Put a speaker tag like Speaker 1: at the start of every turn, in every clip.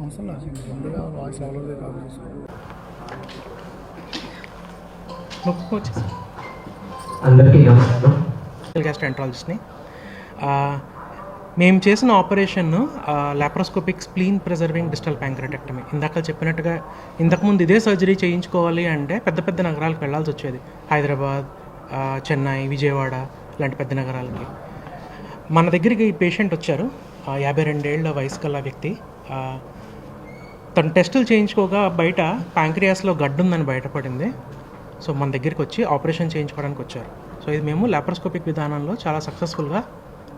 Speaker 1: అవసరం లేదు. ముందుగా వాయిస్ అవలేదు కాల్ చేసుకో
Speaker 2: నొప్పుకోవచ్చు
Speaker 3: అందరికీ నమస్కారం.
Speaker 2: గ్యాస్ట్రాంట్రాలజిస్ట్ని మేము చేసిన operation laparoscopic spleen preserving distal pancreatectomy ఇందాక చెప్పినట్టుగా ఇంతకుముందు ఇదే సర్జరీ చేయించుకోవాలి అంటే పెద్ద పెద్ద నగరాలకు వెళ్ళాల్సి వచ్చేది. హైదరాబాద్ చెన్నై విజయవాడ లాంటి పెద్ద నగరాలకి. మన దగ్గరికి ఈ పేషెంట్ వచ్చారు. యాభై రెండేళ్ళ వయసు గల వ్యక్తి. ఆ, తను టెస్టులు చేయించుకోగా బయట ప్యాంక్రియాస్లో గడ్డు ఉందని బయటపడింది. సో మన దగ్గరికి వచ్చి ఆపరేషన్ చేయించుకోవడానికి వచ్చారు. సో ఇది మేము లాప్రోస్కోపిక్ విధానంలో చాలా సక్సెస్ఫుల్గా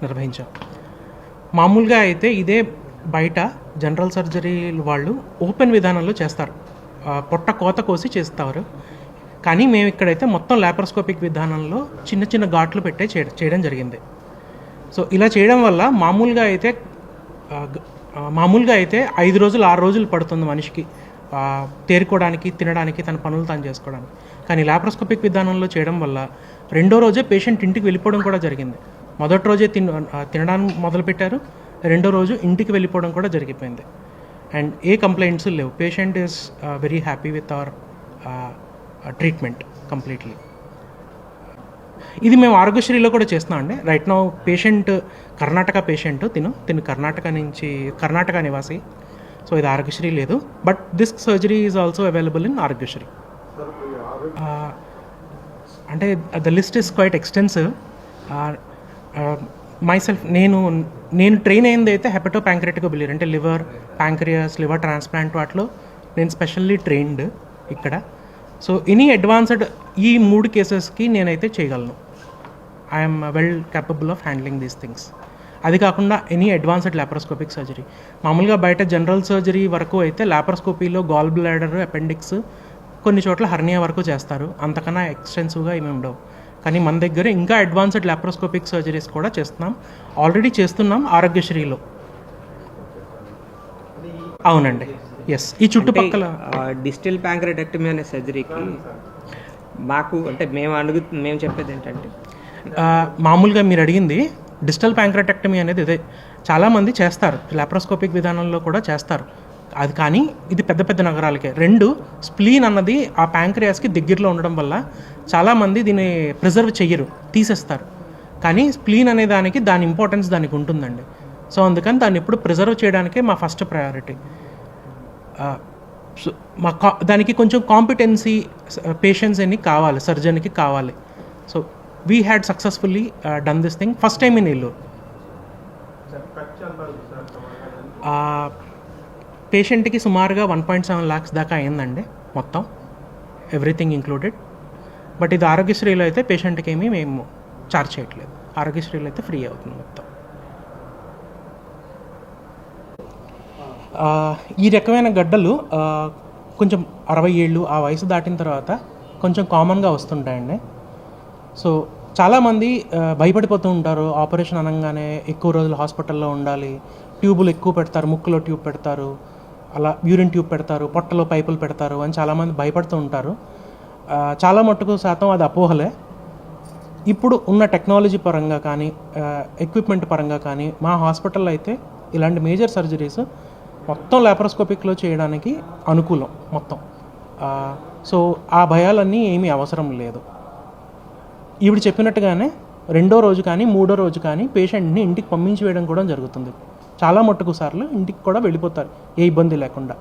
Speaker 2: నిర్వహించాం. మామూలుగా అయితే ఇదే బయట జనరల్ సర్జరీ వాళ్ళు ఓపెన్ విధానంలో చేస్తారు. పొట్ట కోత కోసి చేస్తారు. కానీ మేము ఇక్కడైతే మొత్తం లాప్రోస్కోపిక్ విధానంలో చిన్న చిన్న ఘాట్లు పెట్టే చేయడం చేయడం జరిగింది. సో ఇలా చేయడం వల్ల మామూలుగా అయితే మామూలుగా అయితే ఐదు రోజులు ఆరు రోజులు పడుతుంది మనిషికి తేరుకోవడానికి తినడానికి తన పనులు తాను చేసుకోవడానికి. కానీ లాప్రోస్కోపిక్ విధానంలో చేయడం వల్ల రెండో రోజే పేషెంట్ ఇంటికి వెళ్ళిపోవడం కూడా జరిగింది. మొదటి రోజే తిన తినడానికి మొదలుపెట్టారు రెండో రోజు ఇంటికి వెళ్ళిపోవడం కూడా జరిగిపోయింది. అండ్ ఏ కంప్లైంట్స్ లేవు. Patient is very happy with our treatment completely ఇది మేము ఆరోగ్యశ్రీలో కూడా చేస్తున్నాం అండి. Right now patient Karnataka patient తిను తిను కర్ణాటక నుంచి కర్ణాటక నివాసి. సో ఇది ఆరోగ్యశ్రీ లేదు. But this surgery is also available in Aarogyasri. ఆ, అంటే the list is quite extensive myself నేను నేను ట్రైన్ అయింది అయితే హెపటో ప్యాంక్రెటిక్ బిలియర్ అంటే లివర్ ప్యాంక్రియాస్ లివర్ ట్రాన్స్ప్లాంట్ వాటిలో నేను స్పెషల్లీ ట్రైన్డ్ ఇక్కడ. సో ఎనీ అడ్వాన్స్డ్ ఈ మూడు కేసెస్కి నేనైతే చేయగలను. I'm well capable of handling these things అది కాకుండా ఎనీ అడ్వాన్స్డ్ లాప్రోస్కోపిక్ సర్జరీ మామూలుగా బయట జనరల్ సర్జరీ వరకు అయితే లాప్రోస్కోపీలో గాల్ బ్లాడర్ అపెండిక్స్ కొన్ని చోట్ల హర్నియా వరకు చేస్తారు. అంతకన్నా ఎక్స్టెన్సివ్గా ఏమి ఉండవు. కానీ మన దగ్గర ఇంకా అడ్వాన్స్డ్ లాప్రోస్కోపిక్ సర్జరీస్ కూడా చేస్తున్నాం. ఆల్రెడీ చేస్తున్నాం ఆరోగ్యశ్రీలో. అవునండి. ఎస్ ఈ చుట్టుపక్కల
Speaker 4: డిజిటల్ ప్యాంక్రెటెక్టమీ అనే సర్జరీకి మాకు అంటే మేము అడుగు మేము చెప్పేది ఏంటంటే
Speaker 2: మామూలుగా మీరు అడిగింది డిజిటల్ ప్యాంక్రటెక్టమీ అనేది ఇదే. చాలామంది చేస్తారు. లాప్రోస్కోపిక్ విధానంలో కూడా చేస్తారు. అది కానీ ఇది పెద్ద పెద్ద నగరాలకే. రెండు స్ప్లీన్ అన్నది ఆ ప్యాంక్రియాస్కి దగ్గరలో ఉండడం వల్ల చాలామంది దీన్ని ప్రిజర్వ్ చెయ్యరు తీసేస్తారు. కానీ స్ప్లీన్ అనే దానికి దాని ఇంపార్టెన్స్ దానికి ఉంటుందండి. సో అందుకని దాన్ని ఎప్పుడు ప్రిజర్వ్ చేయడానికే మా ఫస్ట్ ప్రయారిటీ. సో మా కా దానికి కొంచెం కాంపిటెన్సీ పేషెన్స్ అన్ని కావాలి సర్జన్కి కావాలి. So we had successfully done this thing first time in Eluru పేషెంట్కి సుమారుగా వన్ పాయింట్ సెవెన్ ల్యాక్స్ దాకా అయిందండి మొత్తం ఎవ్రీథింగ్ ఇంక్లూడెడ్ బట్ ఇది ఆరోగ్యశ్రీలో అయితే పేషెంట్కి ఏమీ మేము చార్జ్ చేయట్లేదు. ఆరోగ్యశ్రీలో అయితే ఫ్రీ అవుతుంది మొత్తం. ఆ, ఈ రకమైన గడ్డలు ఆ, కొంచెం అరవై ఏళ్ళు ఆ వయసు దాటిన తర్వాత కొంచెం కామన్గా వస్తుంటాయండి. సో చాలామంది భయపడిపోతూ ఉంటారు. ఆపరేషన్ అనగానే ఎక్కువ రోజులు హాస్పిటల్లో ఉండాలి. ట్యూబులు ఎక్కువ పెడతారు ముక్కులో ట్యూబ్ పెడతారు అలా యూరిన్ ట్యూబ్ పెడతారు పొట్టలో పైపులు పెడతారు అని చాలామంది భయపడుతూ ఉంటారు. చాలా మట్టుకు శాతం అది అపోహలే. ఇప్పుడు ఉన్న టెక్నాలజీ పరంగా కానీ ఎక్విప్మెంట్ పరంగా కానీ మా హాస్పిటల్లో అయితే ఇలాంటి మేజర్ సర్జరీస్ మొత్తం లాప్రోస్కోపిక్లో చేయడానికి అనుకూలం మొత్తం. సో ఆ భయాలన్నీ ఏమీ అవసరం లేదు. ఈవిడ చెప్పినట్టుగానే రెండో రోజు కానీ మూడో రోజు కానీ పేషెంట్ని ఇంటికి పంపించి వేయడం కూడా జరుగుతుంది. చాలా మట్టుకు సార్లు ఇంటికి కూడా వెళ్ళిపోతారు. ఏ ఇబ్బంది లేకుండా.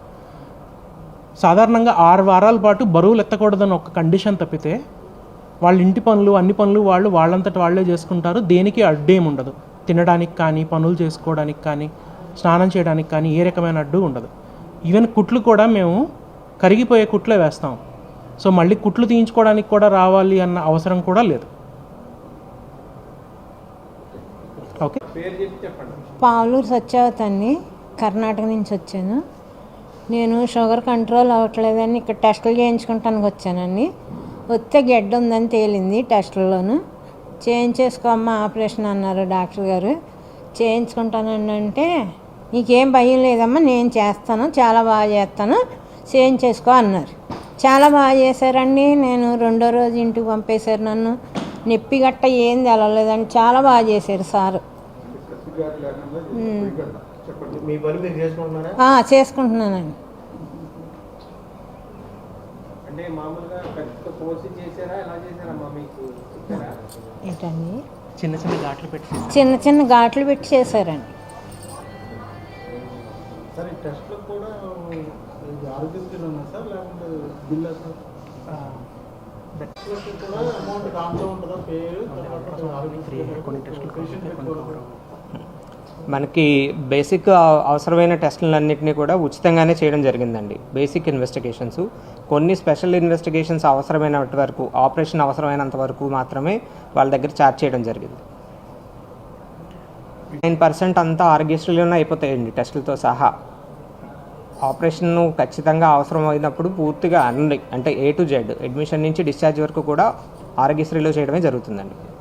Speaker 2: సాధారణంగా ఆరు వారాల పాటు బరువులు ఎత్తకూడదని ఒక కండిషన్ తప్పితే వాళ్ళ ఇంటి పనులు అన్ని పనులు వాళ్ళు వాళ్ళంతటి వాళ్ళే చేసుకుంటారు. దేనికి అడ్డేం ఉండదు. తినడానికి కానీ పనులు చేసుకోవడానికి కానీ స్నానం చేయడానికి కానీ ఏ రకమైన అడ్డు ఉండదు. ఈవెన్ కుట్లు కూడా మేము కరిగిపోయే కుట్లే వేస్తాం. సో మళ్ళీ కుట్లు తీయించుకోవడానికి కూడా రావాలి అన్న అవసరం కూడా లేదు. ఓకే.
Speaker 5: పావులూరు సత్యావతాన్ని కర్ణాటక నుంచి వచ్చాను. నేను షుగర్ కంట్రోల్ అవ్వట్లేదని ఇక్కడ టెస్టులు చేయించుకుంటానికి వచ్చానండి. వస్తే గెడ్డ ఉందని తేలింది టెస్టుల్లోను. చేయించేసుకోమ్మా ఆపరేషన్ అన్నారు డాక్టర్ గారు. చేయించుకుంటానండి అంటే నీకేం భయం లేదమ్మా నేను చేస్తాను చాలా బాగా చేస్తాను చేయించేసుకో అన్నారు. చాలా బాగా చేశారండి. నేను రెండో రోజు ఇంటికి పంపేశారు నన్ను. నొప్పి గట్ట ఏం తెలలేదండి చాలా బాగా చేశారు సారు. ఉమ్.
Speaker 6: చెప్పండి మీ పని మీరు చేసుకుంటున్నారా?
Speaker 5: ఆ, చేసుకుంటున్నానండి.
Speaker 6: అంటే మామూలుగా పెద్ద కోర్సు చేశారా ఎలా చేశారమ్మా మీకు? చెప్పారా?
Speaker 5: ఏంటండి?
Speaker 2: చిన్న చిన్న ఘాట్లు పెట్టి
Speaker 5: చిన్న చిన్న ఘాట్లు పెట్టి చేశారండి.
Speaker 6: సార్ ఈ టెస్ట్లో కూడా ఉన్నా సార్ లేకుంటే బిల్ సార్ టెస్ట్లకి కూడా అమౌంట్ దాంట్లో ఉంటుందా పేరు తర్వాత ఆరోగ్యశ్రీ
Speaker 2: కొన్ని టెస్టులు
Speaker 6: పేషెంట్ పెట్టుకోవాలి
Speaker 4: మనకి బేసిక్ అవసరమైన టెస్టులన్నింటినీ కూడా ఉచితంగానే చేయడం జరిగిందండి. Basic investigations. కొన్ని స్పెషల్ ఇన్వెస్టిగేషన్స్ అవసరమైనంత వరకు ఆపరేషన్ అవసరమైనంత వరకు మాత్రమే వాళ్ళ దగ్గర ఛార్జ్ చేయడం జరిగింది. నైన్ పర్సెంట్ అంతా ఆరోగ్యశ్రీలోనే అయిపోతాయండి టెస్టులతో సహా. ఆపరేషన్ ఖచ్చితంగా అవసరమైనప్పుడు పూర్తిగా అన్ని అంటే ఏ టు జెడ్ అడ్మిషన్ నుంచి డిశ్చార్జ్ వరకు కూడా ఆరోగ్యశ్రీలో చేయడమే జరుగుతుందండి.